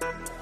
แ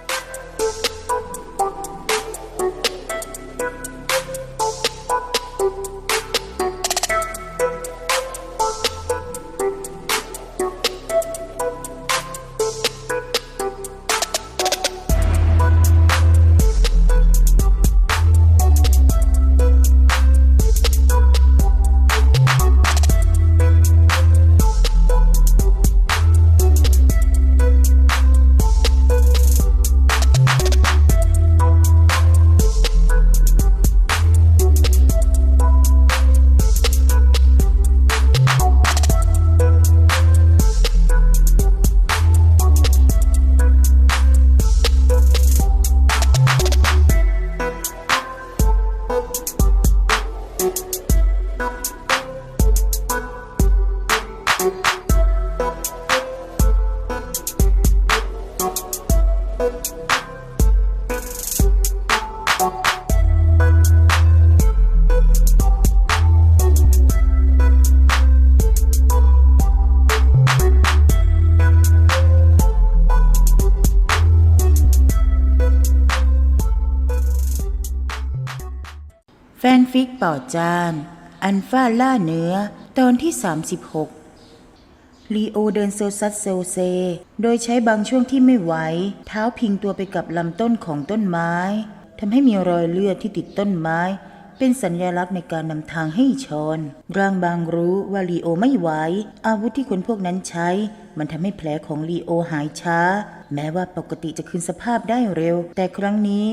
ฟิกเป่าจาน อันฟ้าล่าเนื้อ ตอนที่ 36 ลีโอเดินเซลซัดเซลเซ โดยใช้บางช่วงที่ไม่ไหว เท้าพิงตัวไปกับลำต้นของต้นไม้ทำให้มีรอยเลือดที่ติดต้นไม้ เป็นสัญญลักษณ์ในการนำทางให้ชอนร่างบางรู้ว่าลีโอไม่ไหว อาวุธที่คนพวกนั้นใช้ มันทำให้แผลของลีโอหายช้า แม้ว่าปกติจะคืนสภาพได้เร็ว แต่ครั้งนี้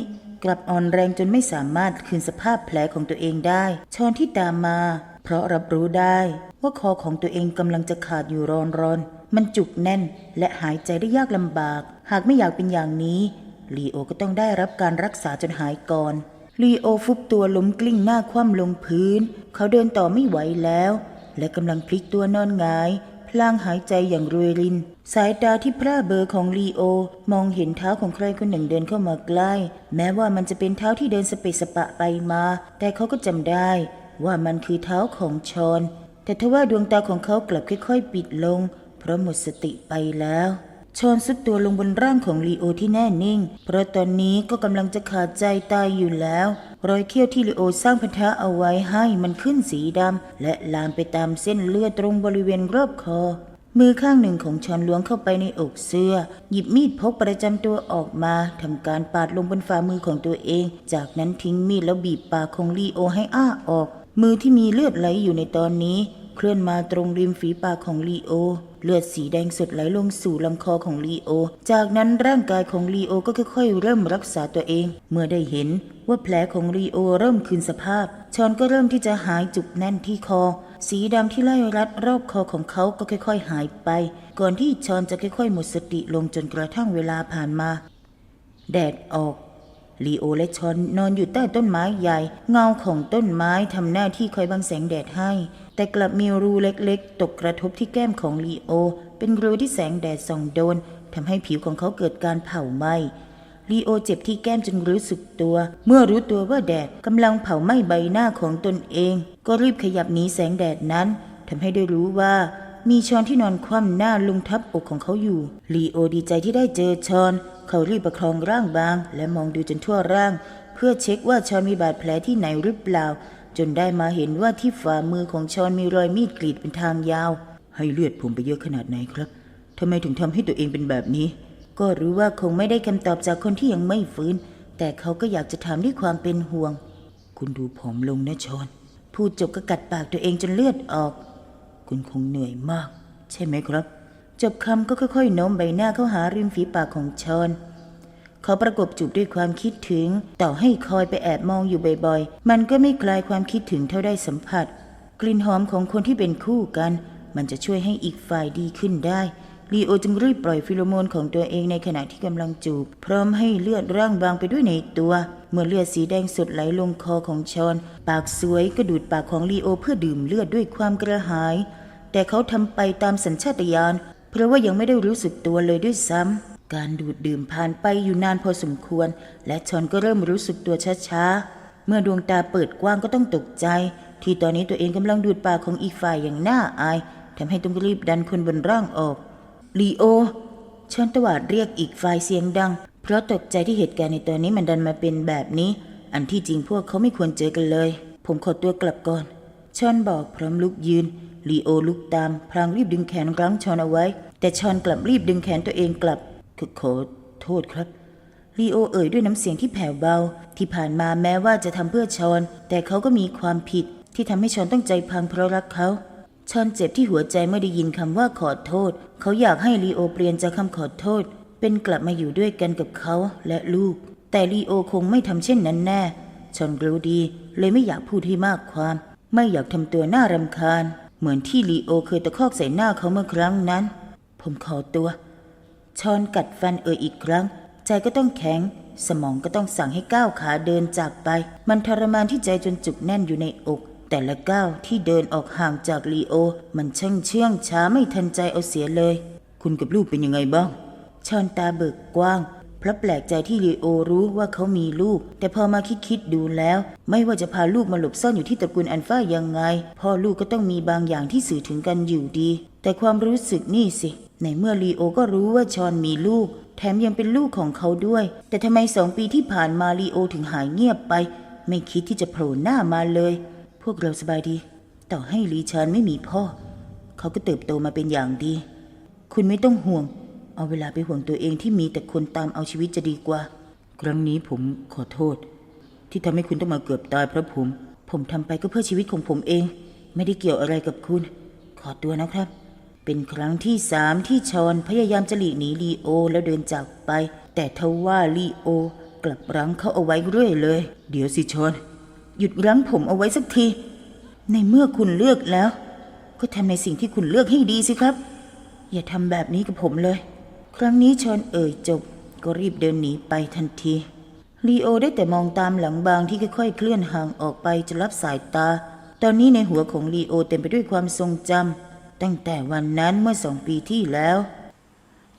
กลับอ่อนแรงจนไม่สามารถคืนสภาพแผลของตัวเองได้ ชอนที่ตามมา เพราะรับรู้ได้ว่าคอของตัวเองกำลังจะขาดอยู่รอนรอนมันจุกแน่นและหายใจได้ยากลำบาก หากไม่อยากเป็นอย่างนี้ ลีโอก็ต้องได้รับการรักษาจนหายก่อนลีโอฟุบตัวล้มกลิ้งหน้าคว่ำลงพื้น เขาเดินต่อไม่ไหวแล้ว และกำลังพลิกตัวนอนงาย พลางหายใจอย่างรวยริน สายตาที่พร่าเบอร์ของลีโอ มองเห็นเท้าของใครคนหนึ่งเดินเข้ามาใกล้ แม้ว่ามันจะเป็นเท้าที่เดินสเปสปะไปมา แต่เขาก็จำได้ ว่ามันคือเท้าของชอน แต่ทว่าดวงตาของเขากลับค่อยๆ ปิดลง เพราะหมดสติไปแล้ว ชอนสุดตัวลงบนร่างของลีโอที่แน่นิ่ง เพราะตอนนี้ก็กำลังจะขาดใจตายอยู่แล้ว รอยเขี้ยวที่ลีโอสร้างพันธะเอาไว้ให้มันขึ้นสีดำ และลามไปตามเส้นเลือดตรงบริเวณรอบคอ มือข้างหนึ่งของชอนล้วงเข้าไปในอกเสื้อ หยิบมีดพกประจำตัวออกมาทำการปาดลงบนฝ่ามือของตัวเอง จากนั้นทิ้งมีดแล้วบีบปากของลีโอให้อ้าออก มือที่มีเลือดไหลอยู่ในตอนนี้ เคลื่อนมาตรงริมฝีปากของลีโอ เลือดสีแดงสดไหลลงสู่ลำคอของลีโอ จากนั้นร่างกายของลีโอก็ค่อยๆ เริ่มรักษาตัวเอง เมื่อได้เห็นว่าแผลของลีโอเริ่มคืนสภาพ ชอนก็เริ่มที่จะหายจุกแน่นที่คอ สีดำที่ไล่รัดรอบคอของเขาก็ค่อยๆ หายไป ก่อนที่ชอนจะค่อยๆ หมดสติลงจนกระทั่งเวลาผ่านมา แดดออกลีโอและชอนนอนอยู่ใต้ต้นไม้ใหญ่ เงาของต้นไม้ทำหน้าที่คอยบังแสงแดดให้ แต่กลับมีรูเล็กๆ ตกกระทบที่แก้มของลีโอ เป็นรูที่แสงแดดส่องโดนทำให้ผิวของเขาเกิดการเผาไหม้ลีโอเจ็บที่แก้มจนรู้สึกตัว เมื่อรู้ตัวว่าแดดกำลังเผาไหม้ใบหน้าของตนเอง ก็รีบขยับหนีแสงแดดนั้นทำให้ได้รู้ว่า มีชอนที่นอนคว่ำหน้าลงทับอกของเขาอยู่ลีโอดีใจที่ได้เจอชอน เขารีบประคองร่างบาง และมองดูจนทั่วร่าง เพื่อเช็คว่าชอนมีบาดแผลที่ไหนหรือเปล่า จนได้มาเห็นว่าที่ฝ่ามือของชอนมีรอยมีดกรีดเป็นทางยาว ให้เลือดผมไปเยอะขนาดไหนครับทำไมถึงทำให้ตัวเองเป็นแบบนี้ ก็รู้ว่าคงไม่ได้คำตอบจากคนที่ยังไม่ฟื้น แต่เขาก็อยากจะถามด้วยความเป็นห่วง คุณดูผอมลงนะชอนพูดจบก็กัดปากตัวเองจนเลือดออก คุณคงเหนื่อยมาก ใช่ไหมครับ จบคำก็ค่อยๆโน้มใบหน้าเข้าหาริมฝีปากของชอน เขาประกบจูบด้วยความคิดถึง ต่อให้คอยไปแอบมองอยู่บ่อยๆ มันก็ไม่คลายความคิดถึงเท่าได้สัมผัส กลิ่นหอมของคนที่เป็นคู่กัน มันจะช่วยให้อีกฝ่ายดีขึ้นได้ลีโอจึงรีบปล่อยฟิโลโมนของตัวเองในขณะที่กำลังจูบ พร้อมให้เลือดร่างบางไปด้วยในตัว เมื่อเลือดสีแดงสดไหลลงคอของชอน ปากสวยก็ดูดปากของลีโอเพื่อดื่มเลือดด้วยความกระหาย แต่เขาทำไปตามสัญชาตญาณเพราะว่ายังไม่ได้รู้สึกตัวเลยด้วยซ้ำ การดูดดื่มผ่านไปอยู่นานพอสมควร และชอนก็เริ่มรู้สึกตัวช้าๆ เมื่อดวงตาเปิดกว้างก็ต้องตกใจ ที่ตอนนี้ตัวเองกำลังดูดปากของอีกฝ่ายอย่างน่าอายทำให้ต้องรีบดันคนบนร่างออกลีโอชอนตวาดเรียกอีกฝ่ายเสียงดัง เพราะตกใจที่เหตุการณ์ในตอนนี้มันดันมาเป็นแบบนี้ อันที่จริงพวกเขาไม่ควรเจอกันเลย ผมขอตัวกลับก่อนชอนบอกพร้อมลุกยืนลีโอลุกตาม พลางรีบดึงแขนรั้งชอนเอาไว้ แต่ชอนกลับรีบดึงแขนตัวเองกลับ ขอขอโทษครับลีโอเอ่ยด้วยน้ำเสียงที่แผ่วเบา ที่ผ่านมาแม้ว่าจะทำเพื่อชอน แต่เขาก็มีความผิดที่ทำให้ชอนต้องใจพังเพราะรักเขาชอนเจ็บที่หัวใจเมื่อได้ยินคำว่าขอโทษ เขาอยากให้ลีโอเปลี่ยนจากคำขอโทษ เป็นกลับมาอยู่ด้วยกันกับเขาและลูก แต่ลีโอคงไม่ทำเช่นนั้นแน่ชอนรู้ดี เลยไม่อยากพูดให้มากความ ไม่อยากทำตัวน่ารำคาญ เหมือนที่ลีโอเคยตะคอกใส่หน้าเขาเมื่อครั้งนั้น ผมขอตัว ชอนกัดฟันเอ่ยอีกครั้ง ใจก็ต้องแข็ง สมองก็ต้องสั่งให้ก้าวขาเดินจากไป มันทรมานที่ใจจนจุกแน่นอยู่ในอก แต่ละก้าวที่เดินออกห่างจากลีโอ มันช่างเชื่องช้าไม่ทันใจเอาเสียเลย คุณกับลูกเป็นยังไงบ้างชอนตาเบิกกว้างเพราะแปลกใจที่ลีโอรู้ว่าเขามีลูก แต่พอมาคิดคิดดูแล้ว ไม่ว่าจะพาลูกมาหลบซ่อนอยู่ที่ตระกูลอันฟ้ายังไง พ่อลูกก็ต้องมีบางอย่างที่สื่อถึงกันอยู่ดี แต่ความรู้สึกนี่สิ ในเมื่อลีโอก็รู้ว่าชอนมีลูก แถมยังเป็นลูกของเขาด้วย แต่ทำไมสองปีที่ผ่านมาลีโอถึงหายเงียบไป ไม่คิดที่จะโผล่หน้ามาเลย พวกเราสบายดี ต่อให้ลีชานไม่มีพ่อ เขาก็เติบโตมาเป็นอย่างดี คุณไม่ต้องห่วง เอาเวลาไปห่วงตัวเองที่มีแต่คนตามเอาชีวิตจะดีกว่า ครั้งนี้ผมขอโทษ ที่ทำให้คุณต้องมาเกือบตายเพราะผม ผมทำไปก็เพื่อชีวิตของผมเอง ไม่ได้เกี่ยวอะไรกับคุณ ขอตัวนะครับ เป็นครั้งที่สามที่ชอนพยายามจะหลีกหนีลีโอแล้วเดินจากไป แต่ทว่าลีโอกลับรั้งเขาเอาไว้เรื่อยเลย เดี๋ยวสิชอนหยุดรั้งผมเอาไว้สักที ในเมื่อคุณเลือกแล้ว ก็ทำในสิ่งที่คุณเลือกให้ดีสิครับ อย่าทำแบบนี้กับผมเลย ครั้งนี้ชอนเอ่ยจบ ก็รีบเดินหนีไปทันทีลีโอได้แต่มองตามหลังบางที่ค่อยๆ เคลื่อนห่างออกไปจะรับสายตา ตอนนี้ในหัวของลีโอเต็มไปด้วยความทรงจำ ตั้งแต่วันนั้นเมื่อสองปีที่แล้ว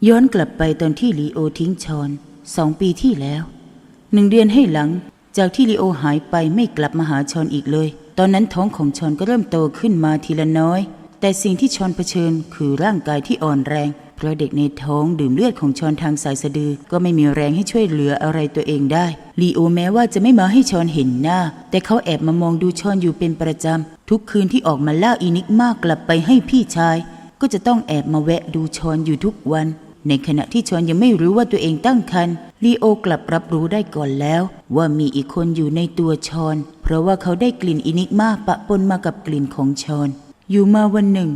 ย้อนกลับไปตอนที่ลีโอทิ้งชอนสองปีที่แล้ว หนึ่งเดือนให้หลังจากที่ลีโอหายไปไม่กลับมาหาชอนอีกเลย ตอนนั้นท้องของชอนก็เริ่มโตขึ้นมาทีละน้อย แต่สิ่งที่ชอนเผชิญคือร่างกายที่อ่อนแรง เพราะเด็กในท้องดื่มเลือดของชอนทางสายสะดือ ก็ไม่มีแรงให้ช่วยเหลืออะไรตัวเองได้ลีโอแม้ว่าจะไม่มาให้ชอนเห็นหน้า แต่เขาแอบมามองดูชอนอยู่เป็นประจำ ทุกคืนที่ออกมาล่าอีนิกมากกลับไปให้พี่ชาย ก็จะต้องแอบมาแวะดูชอนอยู่ทุกวัน ในขณะที่ชอนยังไม่รู้ว่าตัวเองตั้งครรภ์ลีโอกลับรับรู้ได้ก่อนแล้ว ว่ามีอีกคนอยู่ในตัวชอน เพราะว่าเขาได้กลิ่นอินิกมาปะปนมากับกลิ่นของชอน อยู่มาวันหนึ่ง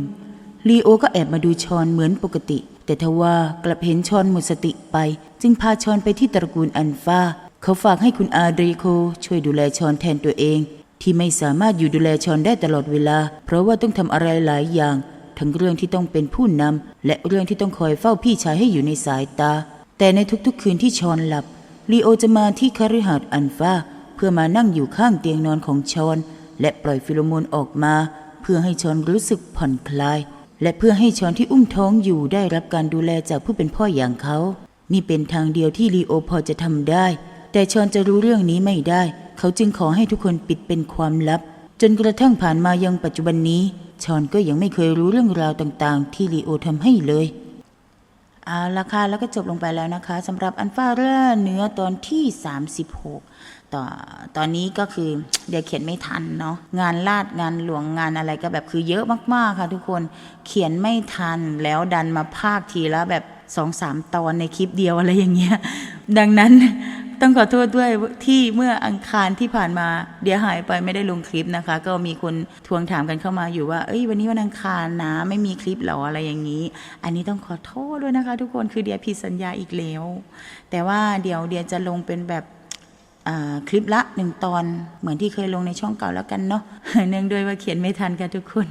ลีโอก็แอบมาดูชอนเหมือนปกติ แต่ทว่ากลับเห็นชอนหมดสติไป จึงพาชอนไปที่ตระกูลอันฟาเขาฝากให้คุณอาเดรโคช่วยดูแลชอนแทนตัวเอง ที่ไม่สามารถอยู่ดูแลชอนได้ตลอดเวลา เพราะว่าต้องทำอะไรหลายอย่าง ทั้งเรื่องที่ต้องเป็นผู้นำและเรื่องที่ต้องคอยเฝ้าพี่ชายให้อยู่ในสายตา แต่ในทุกๆคืนที่ชอนหลับลีโอจะมาที่คฤหาสน์อันฟาเพื่อมานั่งอยู่ข้างเตียงนอนของชอน และปล่อยฟิโลโมนออกมา เพื่อให้ชอนรู้สึกผ่อนคลาย และเพื่อให้ชอนที่อุ้มท้องอยู่ได้รับการดูแลจากผู้เป็นพ่ออย่างเขา นี่เป็นทางเดียวที่ลีโอพอจะทำได้ แต่ชอนจะรู้เรื่องนี้ไม่ได้ เขาจึงขอให้ทุกคนปิดเป็นความลับ จนกระทั่งผ่านมายังปัจจุบันนี้ ชอนก็ยังไม่เคยรู้เรื่องราวต่าง ๆ ที่ลีโอทำให้เลยเอาละค่ะแล้วก็จบลงไปแล้วนะคะสำหรับอันฟ้าเรือเนื้อตอนที่ 36 ต่อตอนนี้ก็คือเดี๋ยวเขียนไม่ทันเนาะงานลาดงานหลวงงานอะไรก็แบบคือเยอะมากๆค่ะทุกคนเขียนไม่ทันแล้วดันมาภาคทีละแบบสองสามตอนในคลิปเดียวอะไรอย่างเงี้ยดังนั้น ต้องขอโทษด้วยที่เมื่ออังคารที่ผ่านมา เดี๋ยวหายไปไม่ได้ลงคลิปนะคะ ก็มีคนทวงถามกันเข้ามาอยู่ว่า เอ้ยวันนี้วันอังคารนะ ไม่มีคลิปหรออะไรอย่างนี้ อันนี้ต้องขอโทษด้วยนะคะ ทุกคนคือเดียผิดสัญญาอีกแล้ว แต่ว่าเดี๋ยวเดียจะลงเป็นแบบอ่าคลิปละหนึ่งตอนเหมือนที่เคยลงในช่องเก่าแล้วกันเนาะเนื่องด้วยว่าเขียนไม่ทันค่ะทุกคน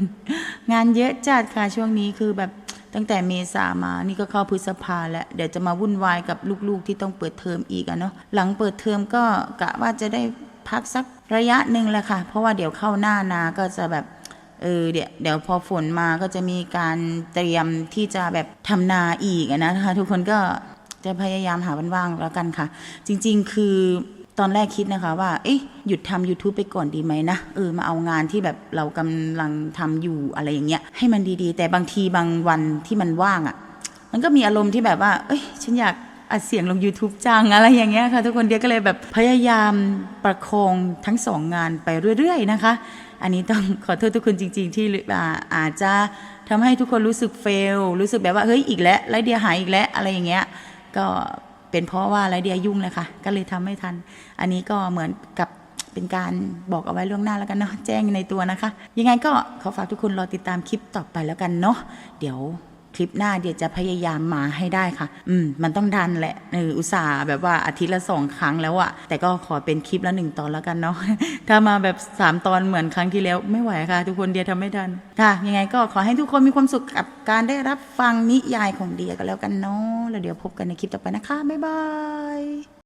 งานเยอะจัดค่ะช่วงนี้คือแบบ ตั้งแต่เมษามานี่ก็เข้าพฤษภาแล้วเดี๋ยวจะมาวุ่นวายกับลูกๆ ที่ต้องเปิดเทอมอีกอะเนาะหลังเปิดเทอมก็กะว่าจะได้พักสักระยะหนึ่งแหละค่ะ เพราะว่าเดี๋ยวเข้าหน้านาก็จะแบบเออเดี๋ยวเดี๋ยวพอฝนมาก็จะมีการเตรียมที่จะแบบทำนาอีกอะนะคะ ทุกคนก็จะพยายามหาวันว่างแล้วกันค่ะ จริง ๆ คือ ตอนแรกคิดนะคะว่า เอ๊ะหยุดทำ YouTube ไปก่อนดีไหมนะ เออ มาเอางานที่แบบเรากำลังทำอยู่อะไรอย่างเงี้ย ให้มันดีๆ แต่บางทีบางวันที่มันว่างอะ่ะ มันก็มีอารมณ์ที่แบบว่า เอ้ย ฉันอยากอัดเสียงลง YouTube จังอะไรอย่างเงี้ยค่ะ ทุกคนเดียก็เลยแบบพยายามประคองทั้งสองงานไปเรื่อยๆนะคะ อันนี้ต้องขอโทษทุกคนจริง ๆ ที่อาอาจจะทำให้ทุกคนรู้สึกเฟลรู้สึกแบบว่าเฮ้ยอีกแล้วไรเดียหายอีกแล้วอะไรอย่างเงี้ยก็ เป็นเพราะว่าไรเดียยุ่งเลยค่ะ ก็เลยทำไม่ทัน อันนี้ก็เหมือนกับเป็นการบอกเอาไว้ล่วงหน้าแล้วกันเนาะแจ้งในตัวนะคะ ยังไงก็ขอฝากทุกคนรอติดตามคลิปต่อไปแล้วกันเนาะเดี๋ยว คลิปหน้าเดี๋ยวจะพยายามมาให้ได้ค่ะ อืม มันต้องดันแหละเอออุตส่าห์แบบว่าอาทิตย์ละสองครั้งแล้วอะแต่ก็ขอเป็นคลิปละหนึ่งตอนแล้วกันเนาะ ถ้ามาแบบสามตอนเหมือนครั้งที่แล้วไม่ไหวค่ะ ทุกคนเดียทำไม่ทัน ค่ะ ยังไงก็ขอให้ทุกคนมีความสุขกับการได้รับฟังนิยายของเดียก็แล้วกันเนาะ แล้วเดี๋ยวพบกันในคลิปต่อไปนะคะ บ๊ายบาย